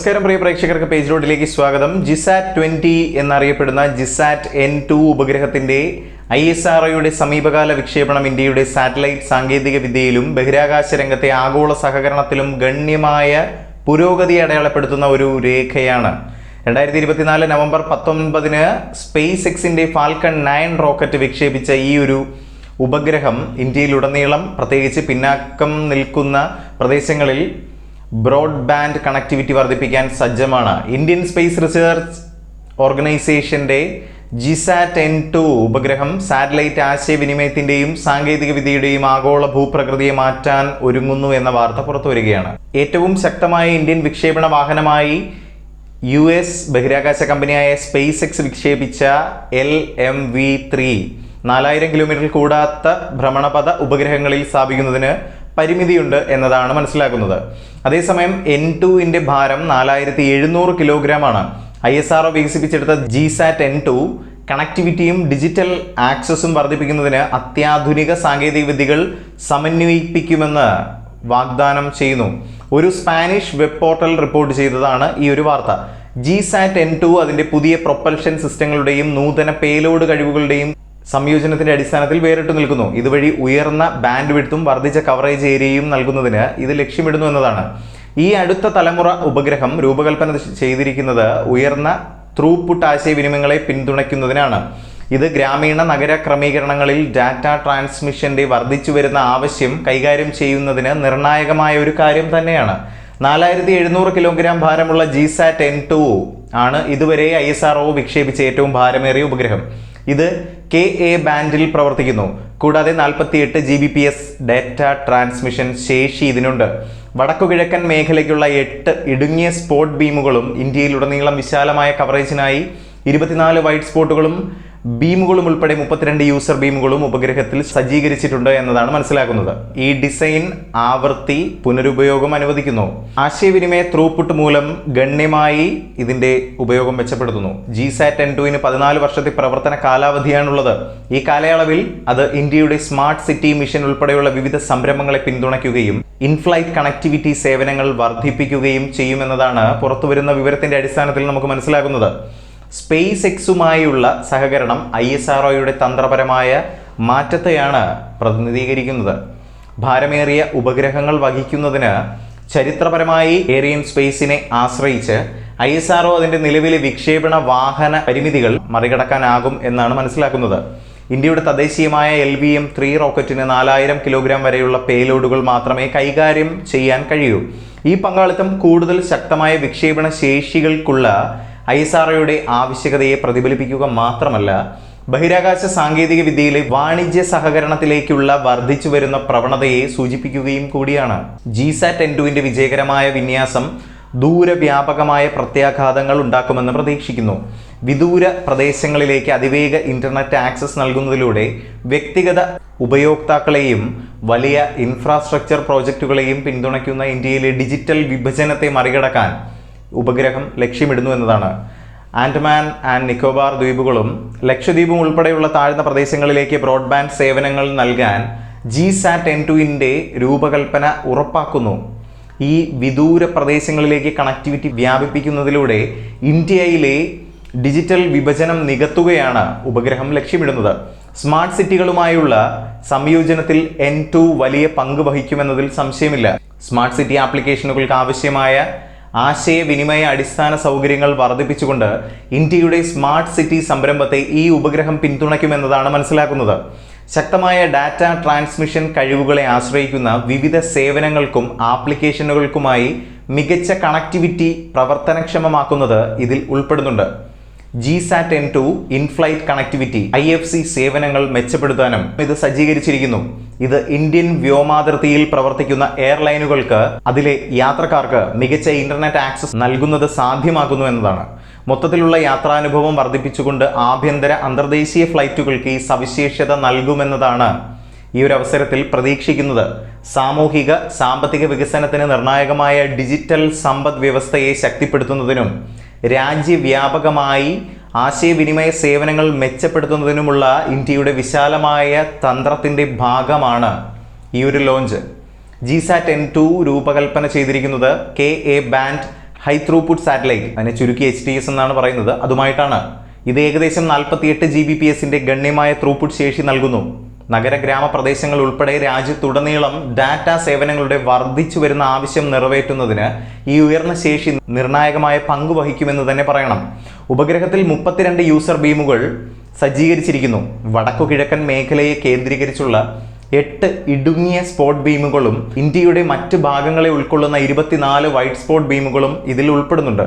നമസ്കാരം പ്രിയ പ്രേക്ഷകർക്ക് പേജ് റോഡിലേക്ക് സ്വാഗതം. ജിസാറ്റ് ട്വന്റി എന്നറിയപ്പെടുന്ന ജിസാറ്റ് എൻ ടു ഉപഗ്രഹത്തിന്റെ ഐ എസ് ആർ ഒയുടെ സമീപകാല വിക്ഷേപണം ഇന്ത്യയുടെ സാറ്റലൈറ്റ് സാങ്കേതിക വിദ്യയിലും ബഹിരാകാശ രംഗത്തെ ആഗോള സഹകരണത്തിലും ഗണ്യമായ പുരോഗതി അടയാളപ്പെടുത്തുന്ന ഒരു രേഖയാണ്. രണ്ടായിരത്തി ഇരുപത്തിനാല് നവംബർ പത്തൊൻപതിന് സ്പേസ് എക്സിന്റെ ഫാൽക്കൺ നയൻ റോക്കറ്റ് വിക്ഷേപിച്ച ഈ ഒരു ഉപഗ്രഹം ഇന്ത്യയിലുടനീളം പ്രത്യേകിച്ച് പിന്നാക്കം നിൽക്കുന്ന പ്രദേശങ്ങളിൽ ബ്രോഡ്ബാൻഡ് കണക്ടിവിറ്റി വർദ്ധിപ്പിക്കാൻ സജ്ജമാണ്. ഇന്ത്യൻ സ്പേസ് റിസർച്ച് ഓർഗനൈസേഷന്റെ ജിസാറ്റ് എൻ ടു ഉപഗ്രഹം സാറ്റലൈറ്റ് ആശയവിനിമയത്തിന്റെയും സാങ്കേതിക വിദ്യയുടെയും ആഗോള ഭൂപ്രകൃതിയെ മാറ്റാൻ ഒരുങ്ങുന്നു എന്ന വാർത്ത പുറത്തു വരികയാണ് ഏറ്റവും ശക്തമായ ഇന്ത്യൻ വിക്ഷേപണ വാഹനമായി യു എസ് ബഹിരാകാശ കമ്പനിയായ സ്പേസ് എക്സ് വിക്ഷേപിച്ച എൽ എം വി ത്രീ നാലായിരം കിലോമീറ്റർ കൂടാത്ത ഭ്രമണപഥ ഉപഗ്രഹങ്ങളിൽ സ്ഥാപിക്കുന്നതിന് പരിമിതിയുണ്ട് എന്നതാണ് മനസ്സിലാക്കുന്നത്. അതേസമയം എൻ ടുവിന്റെ ഭാരം നാലായിരത്തി എഴുന്നൂറ് കിലോഗ്രാം ആണ് ഐ എസ് ആർ വികസിപ്പിച്ചെടുത്ത ജി സാറ്റ് എൻ ടു കണക്ടിവിറ്റിയും ഡിജിറ്റൽ ആക്സസും വർദ്ധിപ്പിക്കുന്നതിന് അത്യാധുനിക സാങ്കേതിക വിദ്യകൾ സമന്വയിപ്പിക്കുമെന്ന് വാഗ്ദാനം ചെയ്യുന്നു. ഒരു സ്പാനിഷ് വെബ് പോർട്ടൽ റിപ്പോർട്ട് ചെയ്തതാണ് ഈ ഒരു വാർത്ത. ജി സാറ്റ് എൻ ടു അതിന്റെ പുതിയ പ്രൊപ്പൽഷൻ സിസ്റ്റങ്ങളുടെയും നൂതന പേലോഡ് കഴിവുകളുടെയും സംയോജനത്തിന്റെ അടിസ്ഥാനത്തിൽ വേറിട്ട് നിൽക്കുന്നു. ഇതുവഴി ഉയർന്ന ബാൻഡ് വിഡ്ത്തും വർദ്ധിച്ച കവറേജ് ഏരിയയും നൽകുന്നതിന് ഇത് ലക്ഷ്യമിടുന്നു എന്നതാണ്. ഈ അടുത്ത തലമുറ ഉപഗ്രഹം രൂപകൽപ്പന ചെയ്തിരിക്കുന്നത് ഉയർന്ന ത്രൂപുട്ട് ആശയവിനിമയങ്ങളെ പിന്തുണയ്ക്കുന്നതിനാണ്. ഇത് ഗ്രാമീണ നഗര ക്രമീകരണങ്ങളിൽ ഡാറ്റ ട്രാൻസ്മിഷന്റെ വർദ്ധിച്ചു വരുന്ന ആവശ്യം കൈകാര്യം ചെയ്യുന്നതിന് നിർണായകമായ ഒരു കാര്യം തന്നെയാണ്. നാലായിരത്തി എഴുന്നൂറ് കിലോഗ്രാം ഭാരമുള്ള ജി സാറ്റ് എൻ ടു ആണ് ഇതുവരെ ഐ എസ് ആർ വിക്ഷേപിച്ച ഏറ്റവും ഭാരമേറിയ ഉപഗ്രഹം. ഇത് കെ എ ബാൻഡിൽ പ്രവർത്തിക്കുന്നു. കൂടാതെ നാൽപ്പത്തി എട്ട് G B P S data transmission ശേഷി ഇതിനുണ്ട്. വടക്കുകിഴക്കൻ മേഖലയ്ക്കുള്ള എട്ട് ഇടുങ്ങിയ സ്പോട്ട് ബീമുകളും ഇന്ത്യയിലുടനീളം വിശാലമായ കവറേജിനായി ഇരുപത്തിനാല് വൈറ്റ് സ്പോട്ടുകളും ബീമുകളും ഉൾപ്പെടെ മുപ്പത്തിരണ്ട് യൂസർ ബീമുകളും ഉപഗ്രഹത്തിൽ സജ്ജീകരിച്ചിട്ടുണ്ട് എന്നതാണ് മനസ്സിലാക്കുന്നത്. ഈ ഡിസൈൻ ആവർത്തി പുനരുപയോഗം അനുവദിക്കുന്നു. ആശയവിനിമയ ത്രൂപുട്ട് മൂലം ഗണ്യമായി ഇതിന്റെ ഉപയോഗം മെച്ചപ്പെടുത്തുന്നു. ജി സാറ്റ് എൻ ടുവിന് പതിനാല് വർഷത്തെ പ്രവർത്തന കാലാവധിയാണുള്ളത്. ഈ കാലയളവിൽ അത് ഇന്ത്യയുടെ സ്മാർട്ട് സിറ്റി മിഷൻ ഉൾപ്പെടെയുള്ള വിവിധ സംരംഭങ്ങളെ പിന്തുണയ്ക്കുകയും ഇൻഫ്ലൈറ്റ് കണക്ടിവിറ്റി സേവനങ്ങൾ വർദ്ധിപ്പിക്കുകയും ചെയ്യുമെന്നതാണ് പുറത്തുവരുന്ന വിവരത്തിന്റെ അടിസ്ഥാനത്തിൽ നമുക്ക് മനസ്സിലാകുന്നത്. സ്പേസ് എക്സുമായുള്ള സഹകരണം ഐ എസ് ആർ തന്ത്രപരമായ മാറ്റത്തെയാണ് പ്രതിനിധീകരിക്കുന്നത്. ഭാരമേറിയ ഉപഗ്രഹങ്ങൾ വഹിക്കുന്നതിന് ചരിത്രപരമായി ഏറിയൻ സ്പേസിനെ ആശ്രയിച്ച് ഐ എസ് ആർ അതിന്റെ നിലവിലെ വിക്ഷേപണ വാഹന പരിമിതികൾ മറികടക്കാനാകും എന്നാണ് മനസ്സിലാക്കുന്നത്. ഇന്ത്യയുടെ തദ്ദേശീയമായ എൽ വി എം ത്രീ റോക്കറ്റിന് നാലായിരം കിലോഗ്രാം വരെയുള്ള പേലോഡുകൾ മാത്രമേ കൈകാര്യം ചെയ്യാൻ കഴിയൂ. ഈ പങ്കാളിത്തം കൂടുതൽ ശക്തമായ വിക്ഷേപണ ശേഷികൾക്കുള്ള ഐ എസ് ആർ ഒയുടെ ആവശ്യകതയെ പ്രതിഫലിപ്പിക്കുക മാത്രമല്ല ബഹിരാകാശ സാങ്കേതിക വിദ്യയിലെ വാണിജ്യ സഹകരണത്തിലേക്കുള്ള വർദ്ധിച്ചു വരുന്ന പ്രവണതയെ സൂചിപ്പിക്കുകയും കൂടിയാണ്. ജിസാറ്റ് എൻ ടുവിന്റെ വിജയകരമായ വിന്യാസം ദൂരവ്യാപകമായ പ്രത്യാഘാതങ്ങൾ ഉണ്ടാക്കുമെന്ന് പ്രതീക്ഷിക്കുന്നു. വിദൂര പ്രദേശങ്ങളിലേക്ക് അതിവേഗ ഇന്റർനെറ്റ് ആക്സസ് നൽകുന്നതിലൂടെ വ്യക്തിഗത ഉപയോക്താക്കളെയും വലിയ ഇൻഫ്രാസ്ട്രക്ചർ പ്രോജക്റ്റുകളെയും പിന്തുണയ്ക്കുന്ന ഇന്ത്യയിലെ ഡിജിറ്റൽ വിഭജനത്തെ മറികടക്കാൻ ഉപഗ്രഹം ലക്ഷ്യമിടുന്നു എന്നതാണ്. ആൻഡമാൻ ആൻഡ് നിക്കോബാർ ദ്വീപുകളും ലക്ഷദ്വീപും ഉൾപ്പെടെയുള്ള താഴ്ന്ന പ്രദേശങ്ങളിലേക്ക് ബ്രോഡ്ബാൻഡ് സേവനങ്ങൾ നൽകാൻ ജി സാറ്റ് എൻ ടുവിന്റെ രൂപകൽപ്പന ഉറപ്പാക്കുന്നു. ഈ വിദൂര പ്രദേശങ്ങളിലേക്ക് കണക്ടിവിറ്റി വ്യാപിപ്പിക്കുന്നതിലൂടെ ഇന്ത്യയിലെ ഡിജിറ്റൽ വിഭജനം നികത്തുകയാണ് ഉപഗ്രഹം ലക്ഷ്യമിടുന്നത്. സ്മാർട്ട് സിറ്റികളുമായുള്ള സംയോജനത്തിൽ എൻ ടു വലിയ പങ്ക് വഹിക്കുമെന്നതിൽ സംശയമില്ല. സ്മാർട്ട് സിറ്റി ആപ്ലിക്കേഷനുകൾക്ക് ആവശ്യമായ ആശയവിനിമയ അടിസ്ഥാന സൗകര്യങ്ങൾ വർദ്ധിപ്പിച്ചുകൊണ്ട് ഇന്ത്യയുടെ സ്മാർട്ട് സിറ്റി സംരംഭത്തെ ഈ ഉപഗ്രഹം പിന്തുണയ്ക്കുമെന്നതാണ് മനസ്സിലാക്കുന്നത്. ശക്തമായ ഡാറ്റ ട്രാൻസ്മിഷൻ കഴിവുകളെ ആശ്രയിക്കുന്ന വിവിധ സേവനങ്ങൾക്കും ആപ്ലിക്കേഷനുകൾക്കുമായി മികച്ച കണക്ടിവിറ്റി പ്രവർത്തനക്ഷമമാക്കുന്നത് ഇതിൽ ഉൾപ്പെടുന്നുണ്ട്. G sat N two inflight connectivity I F C സേവനങ്ങൾ മെച്ചപ്പെടുത്താനും ഇത് സജ്ജീകരിച്ചിരിക്കുന്നു. ഇത് ഇന്ത്യൻ വ്യോമാതിർത്തിയിൽ പ്രവർത്തിക്കുന്ന എയർലൈനുകൾക്ക് അതിലെ യാത്രക്കാർക്ക് മികച്ച ഇന്റർനെറ്റ് ആക്സസ് നൽകുന്നത് സാധ്യമാക്കുന്നു എന്നതാണ്. മൊത്തത്തിലുള്ള യാത്രാനുഭവം വർദ്ധിപ്പിച്ചുകൊണ്ട് ആഭ്യന്തര അന്തർദേശീയ ഫ്ലൈറ്റുകൾക്ക് ഈ സവിശേഷത നൽകുമെന്നതാണ് ഈ ഒരു അവസരത്തിൽ പ്രതീക്ഷിക്കുന്നത്. സാമൂഹിക സാമ്പത്തിക വികസനത്തിന് നിർണായകമായ ഡിജിറ്റൽ സമ്പദ് വ്യവസ്ഥയെ ശക്തിപ്പെടുത്തുന്നതിനും രാജ്യവ്യാപകമായി ആശയവിനിമയ സേവനങ്ങൾ മെച്ചപ്പെടുത്തുന്നതിനുമുള്ള ഇന്ത്യയുടെ വിശാലമായ തന്ത്രത്തിന്റെ ഭാഗമാണ് ഈ ഒരു ലോഞ്ച്. ജിസാറ്റ് എൻ ടു രൂപകൽപ്പന ചെയ്തിരിക്കുന്നത് K A band high throughput satellite അതിനെ ചുരുക്കി എച്ച് ടി എസ് എന്നാണ് പറയുന്നത്. അതുമായിട്ടാണ്. ഇത് ഏകദേശം നാൽപ്പത്തിയെട്ട് ജി ബി പി എസിന്റെ ഗണ്യമായ ത്രൂപുട്ട് ശേഷി നൽകുന്നു. നഗര ഗ്രാമപ്രദേശങ്ങൾ ഉൾപ്പെടെ രാജ്യത്തുടനീളം ഡാറ്റ സേവനങ്ങളുടെ വർദ്ധിച്ചു വരുന്ന ആവശ്യം നിറവേറ്റുന്നതിന് ഈ ഉയർന്ന ശേഷി നിർണായകമായ പങ്ക് വഹിക്കുമെന്ന് തന്നെ പറയണം. ഉപഗ്രഹത്തിൽ മുപ്പത്തിരണ്ട് യൂസർ ബീമുകൾ സജ്ജീകരിച്ചിരിക്കുന്നു. വടക്കു കിഴക്കൻ മേഖലയെ കേന്ദ്രീകരിച്ചുള്ള എട്ട് ഇടുങ്ങിയ സ്പോട്ട് ബീമുകളും ഇന്ത്യയുടെ മറ്റ് ഭാഗങ്ങളെ ഉൾക്കൊള്ളുന്ന ഇരുപത്തിനാല് വൈറ്റ് സ്പോട്ട് ബീമുകളും ഇതിൽ ഉൾപ്പെടുന്നുണ്ട്.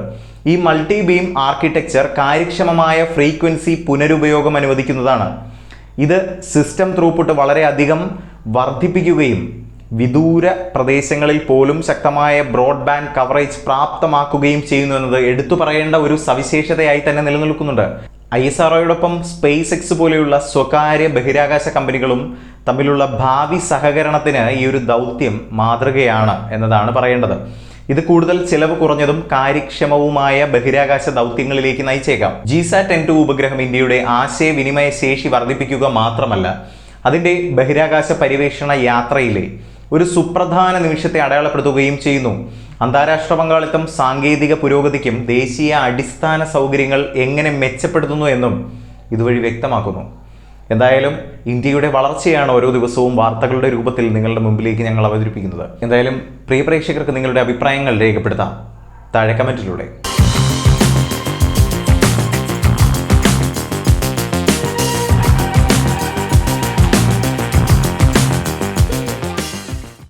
ഈ മൾട്ടി ബീം ആർക്കിടെക്ചർ കാര്യക്ഷമമായ ഫ്രീക്വൻസി പുനരുപയോഗം അനുവദിക്കുന്നതാണ്. ഇത് സിസ്റ്റം ത്രൂപുട്ട് വളരെയധികം വർദ്ധിപ്പിക്കുകയും വിദൂര പ്രദേശങ്ങളിൽ പോലും ശക്തമായ ബ്രോഡ്ബാൻഡ് കവറേജ് പ്രാപ്തമാക്കുകയും ചെയ്യുന്നു എന്നത് എടുത്തു പറയേണ്ട ഒരു സവിശേഷതയായി തന്നെ നിലനിൽക്കുന്നുണ്ട്. ഐ എസ് ആർഒയോടൊപ്പം സ്പേസ് എക്സ് പോലെയുള്ള സ്വകാര്യ ബഹിരാകാശ കമ്പനികളും തമ്മിലുള്ള ഭാവി സഹകരണത്തിന് ഈ ഒരു ദൗത്യം മാതൃകയാണ് എന്നതാണ് പറയേണ്ടത്. ഇത് കൂടുതൽ ചിലവ് കുറഞ്ഞതും കാര്യക്ഷമവുമായ ബഹിരാകാശ ദൗത്യങ്ങളിലേക്ക് നയിച്ചേക്കാം. ജിസാറ്റ് എൻ ടു ഉപഗ്രഹം ഇന്ത്യയുടെ ആശയവിനിമയ ശേഷി വർദ്ധിപ്പിക്കുക മാത്രമല്ല അതിന്റെ ബഹിരാകാശ പര്യവേഷണ യാത്രയിലെ ഒരു സുപ്രധാന നിമിഷത്തെ അടയാളപ്പെടുത്തുകയും ചെയ്യുന്നു. അന്താരാഷ്ട്ര പങ്കാളിത്തം സാങ്കേതിക പുരോഗതിക്കും ദേശീയ അടിസ്ഥാന സൗകര്യങ്ങൾ എങ്ങനെ മെച്ചപ്പെടുത്തുന്നു എന്നും ഇതുവഴി വ്യക്തമാക്കുന്നു. എന്തായാലും ഇന്ത്യയുടെ വളർച്ചയാണ് ഓരോ ദിവസവും വാർത്തകളുടെ രൂപത്തിൽ നിങ്ങളുടെ മുമ്പിലേക്ക് ഞങ്ങൾ അവതരിപ്പിക്കുന്നത്. എന്തായാലും പ്രിയ പ്രേക്ഷകർക്ക് നിങ്ങളുടെ അഭിപ്രായങ്ങൾ രേഖപ്പെടുത്താം. താഴെ കമന്റിലൂടെ